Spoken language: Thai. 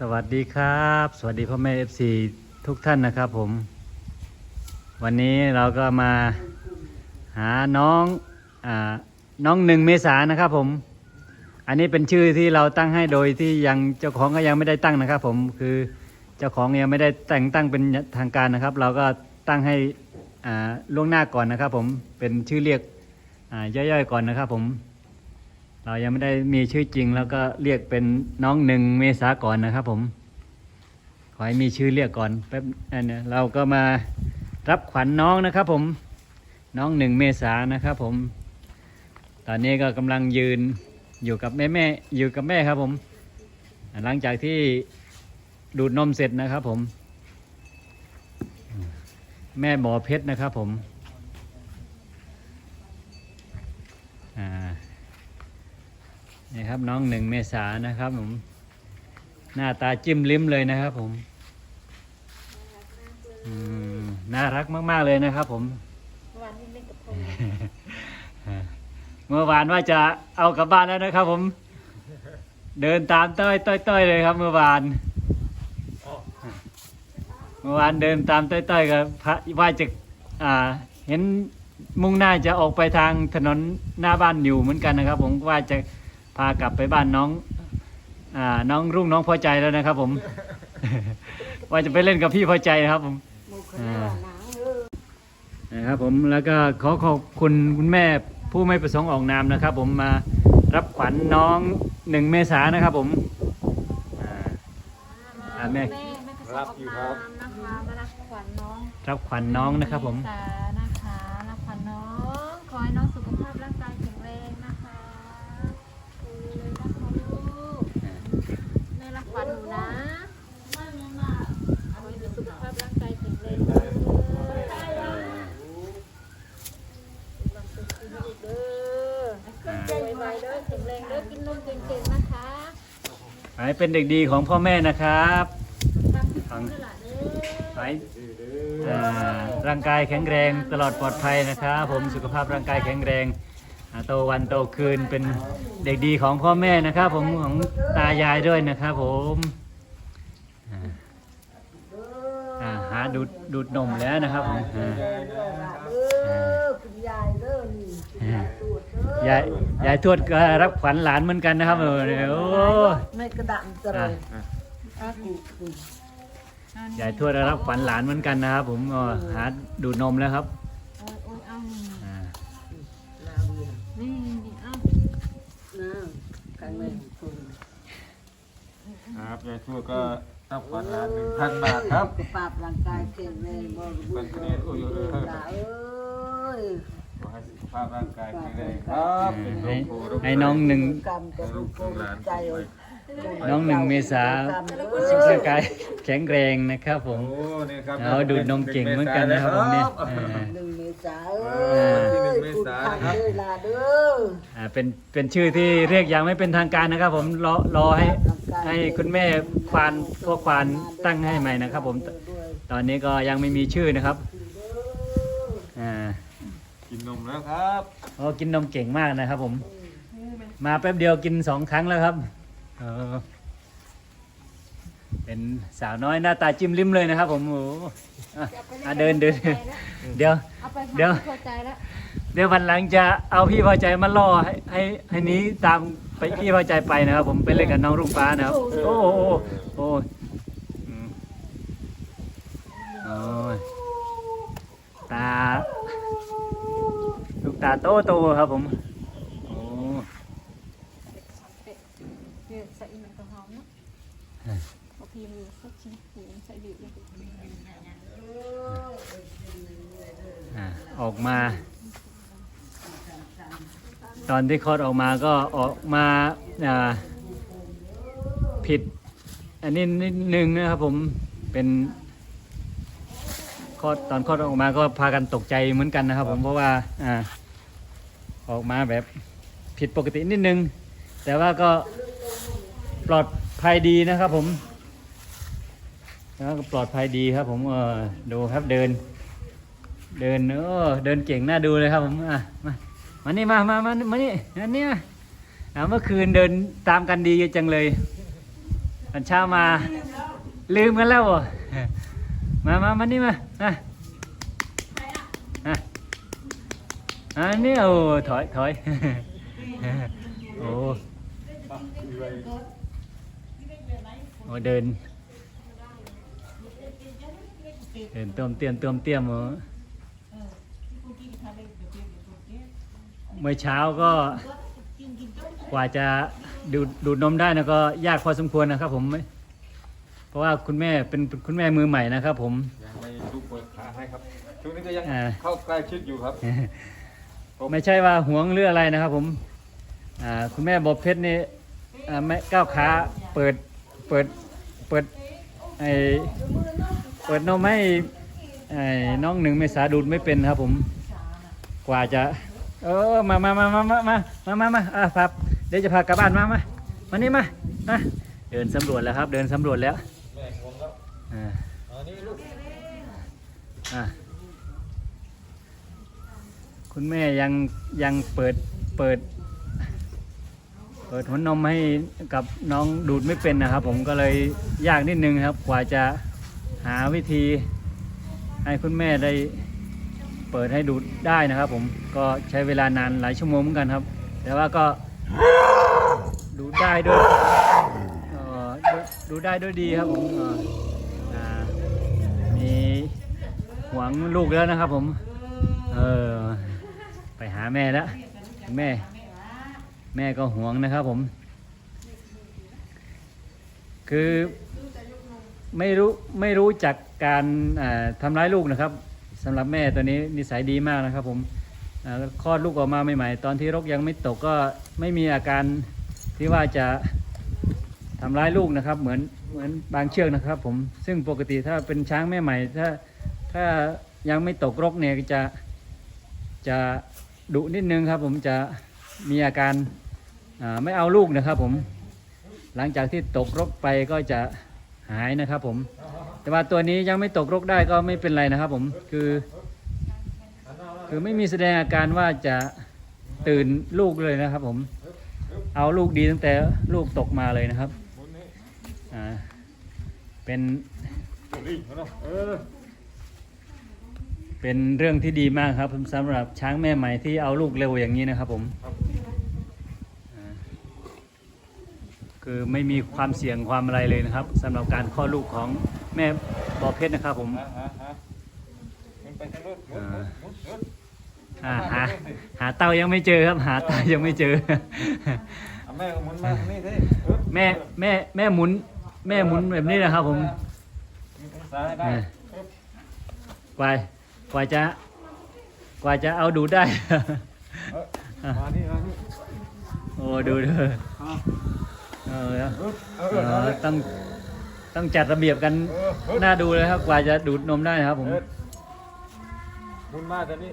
สวัสดีครับ สวัสดีพ่อแม่เอฟซีทุกท่านนะครับผม วันนี้เราก็มาหาน้องอาน้องหนึ่งเมษานะครับผม อันนี้เป็นชื่อที่เราตั้งให้โดยที่ยังเจ้าของก็ยังไม่ได้ตั้งนะครับ ผมคือเจ้าของยังไม่ได้แต่งตั้งเป็นทางการนะครับ เราก็ตั้งให้อาล่วงหน้าก่อนนะครับ ผมเป็นชื่อเรียกอ่าย่อยๆก่อนนะครับ ผม เรายังไม่ได้มีชื่อจริง แล้วก็เรียกเป็นน้องหนึ่งเมษาก่อนนะครับ ผม ขอให้มีชื่อเรียกก่อนแป๊บอันนี้เราก็มารับขวัญน้องนะครับ ผมน้องหนึ่งเมษานะครับผม ตอนนี้ก็กำลังยืนอยู่กับแม่แม่อยู่กับแม่ครับผม หลังจากที่ดูดนมเสร็จนะครับผม แม่หมอเพชรนะครับผมอ่า นี่ครับน้องหนึ่งเมษานะครับผม หน้าตาจิ้มลิ้มเลยนะครับผมน่ารักมาก ๆเลยนะครับผมวันนี้เล่นกับผม เมื่อวานว่าจะเอากลับบ้านแล้วนะครับผม เดินตามต้อยต้อยต้อยเลยครับเมื่อวานเมื่อวานเดินตามต้อยต้อยกับพระว่าจะอ่าเห็นมุ่งหน้าจะออกไปทางถนนหน้าบ้านอยู่เหมือนกันนะครับ ผมว่าจะ พากลับไปบ้านน้องอ่าน้องรุ่งน้องพอใจแล้วนะครับ ผม ว่าจะไปเล่นกับพี่พอใจนะครับผมมุกหน้าหนังเออนะครับผมแล้วก็ขอขอบคุณคุณแม่ผู้ไม่ประสงค์ออกนามนะครับ ผมมารับขวัญน้องหนึ่งเมษายนนะครับ ผมอ่าอ่าแม่แม่แม่ก็รับอยู่ครับนะคะมารับขวัญน้องรับขวัญน้องนะครับ ผมเษานะคะรับขวัญน้องขอให้น้องสุขภาพร่างกายแข็งแรงนะคะดูเลยนะคะลูกแม่รับขวัญหนูนะขอให้หนูสุขภาพร่างกายแข็งแรงเลยลำเป็นชีวิตเด้อไวๆเด้อแข็งแรงเด้อกินนมเก่งๆนะคะขอให้เป็นเด็กดีของพ่อแม่นะครับทำที่ทำได้หายอ่าร่างกายแข็งแรงตลอดปลอดภัยนะครับผมสุขภาพร่างกายแข็งแรงอ่าโตวันโตคืนเป็นเด็กดีของพ่อแม่นะครับ ผมของตายายด้วยนะครับ ผมอ่าอ่าหาดูดดูดนมแล้วนะครับผมอ่าเออคุณยายเด้อนี่ อ่า ตรวจเด้อ ยายยายทวดก็รับขวัญหลานเหมือนกันนะครับเออโอ้ในกระดานตรอะยอากูกูยายทวดรับขวัญหลานเหมือนกันนะครับผมก็หาดูดนมแล้วครับโอ้ยโอ้ยเอาอ่านาเวียนี่นี่เอาน้ำข้างในคุณครับยายทวดก็รับขวัญละหนึ่งพันบาทครับสุขภาพร่างกายแข็งแรงบ่รู้เป็นคะแนนโอ้ยโอ้ยโอ้ยตาเอ้ยขอให้สุข ภาพร่างกายแข็งแรงครับเป็นโรให้คโควิดให้น้องหนึ่ง กรรมกับลูกโป่งใจเอ้ยน้องหนึ่งเมษาสุขภาพร่างกายแข็งแรงนะครับผม โอ้นี่ครับเอาดูดนมเก่งเหมือนกันนะครับผมเนี่ยอ่าหนึ่งเมษาเอ้ยที่หนึ่งเมษานะครับเอ้ยลาเด้ออ่าเป็นเป็นชื่อที่เรียกอย่างไม่เป็นทางการนะครับ ผมรอรอให้ให้คุณแม่ควานพวกควานตั้งให้ใหม่นะครับ ผมด้วยตอนนี้ก็ยังไม่มีชื่อนะครับอ่ากิ นนมแล้วครับโอ้กินนมเก่งมากนะครับผม มาแป๊บเดียวกินสองครั้งแล้วครับเออเป็นสาวน้อยหน้าตาจิ้มลิ้มเลยนะครับ ผมโอ้โหอะอะเดินเดินเดี๋ยว เอาไปเดี๋ยว พอใจแล้วเดี๋ยววันหลังจะเอาพี่พอใจมาล่อให้ให้ให้หนี้ตามไปพี่พอใจไปนะครับ ผมไปเล่นกับน้องรุ่งฟ้านะครับ โอ้โหโอ้โหอืมโอ้ยตาลูกตา โตโตๆครับผมโอ้เนี่ยใส่อีกหนึ่งกระหอมเนาะพอพีมือสักชิ้นหูใส่บีบเลยอะออกมา ตอนที่คลอดออกมาก็ออกมาอ่าผิด อันนี้นิดนึงนะครับผมเป็นคลอดตอนคลอดออกมาก็พากันตกใจเหมือนกันนะครับผมเพราะว่าอ่า ออกมาแบบผิดปกตินิดนึง แต่ว่าก็ปลอดภัยดีนะครับผมแล้วก็ปลอดภัยดีครับ ผมเออดูครับเดิน เดินเออเดินเก่งน่าดูเลยครับผมอะมามานี่มามามามานี่อันนี้มาอะเมื่อคืนเดินตามกันดีจังเลยตอนเช้ามาลืมกันแล้วเหรอมามามานี่มาอะอะ อันนี้โอ้ถอยถอยโอ้โอ้เดิน เดินเติมเตียมเติมเตียมเหรอเมื่อเช้าก็กว่าจะดูดดูดนมได้นะก็ยากพอสมควรนะครับ ผม เพราะว่าคุณแม่เป็นเป็นคุณแม่มือใหม่นะครับ ผมยังไม่ทุกเปิดขาให้ครับช่วงนี้ก็ยังอ่าเข้าใกล้ชิดอยู่ครับ ไม่ใช่ว่าหวงหรืออะไรนะครับ ผมคุณแม่บอกเพชรนี่แม่ก้าวขาเปิดเปิดเปิดไอเปิดนมให้ไอ้น้องหนึ่งเมษาดูดไม่เป็นครับ ผม กว่าจะ เออมามามามามามามามามาอะครับเดี๋ยวจะพากลับบ้านมามามานี่มามาเดินสำรวจแล้วครับ เดินสำรวจแล้วแม่งงแล้วอ่าอันนี้ลูกอะ คุณแม่ยังยังเปิดเปิด เปิดหัวนมให้กับน้องดูดไม่เป็นนะครับ ผมก็เลยยากนิดนึงครับ กว่าจะหาวิธี ให้คุณแม่ได้เปิดให้ดูดได้นะครับ ผมก็ใช้เวลานานหลายชั่วโมงเหมือนกันครับ แต่ว่าก็ดูดได้ด้วยดูดได้ด้วยดีครับผมมีหวังลูกแล้วนะครับผม เออ ไปหาแม่แล้วแม่ แม่ก็ห่วงนะครับผม คือไม่รู้ไม่รู้จักการทำร้ายลูกนะครับสำหรับแม่ตัวนี้นิสัยดีมากนะครับ ผมคลอดลูกออกมาใหม่ๆ ตอนที่รกยังไม่ตกก็ไม่มีอาการที่ว่าจะทำร้ายลูกนะครับ เหมือนเหมือนบางเชือกนะครับ ผมซึ่งปกติถ้าเป็นช้างแม่ใหม่ถ้าถ้ายังไม่ตกรกเนี่ยจะ จะดุนิดนึงครับ ผมจะมีอาการไม่เอาลูกนะครับ ผม หลังจากที่ตกรกไปก็จะหายนะครับ ผม แต่ว่าตัวนี้ยังไม่ตกรกได้ก็ไม่เป็นไรนะครับ ผมคือ คือไม่มีแสดงอาการว่าจะตื่นลูกเลยนะครับ ผม เอาลูกดีตั้งแต่ลูกตกมาเลยนะครับ อ่า เป็น เอาเนาะเออเป็นเรื่องที่ดีมากครับสำหรับช้างแม่ใหม่ที่เอาลูกเร็วอย่างนี้นะครับผมครับคือไม่มีความเสี่ยงความอะไรเลยนะครับสำหรับการคลอดลูกของแม่บอเพชรนะครับผมฮะฮะฮะมันไปทางนู้นหมุนหมุนหมุนหมุนอ่าหาหาเต้ายังไม่เจอครับ หาเต้ายังไม่เจอ เอาแม่ก็หมุนมาทางนี้สิเออแม่แม่แม่หมุน แม่หมุนแบบนี้นะครับผม มีองศาให้ได้เออครับกว่า กว่าจะ กว่าจะเอาดูได้เออมานี่มานี่โอ้ดูเด้อเอาเออเออเออเอเอออต้องต้องจัดระเบียบกันเออเออน่าดูเลยครับ กว่าจะดูดนมได้นะครับผมเออหมุนมาตอนนี้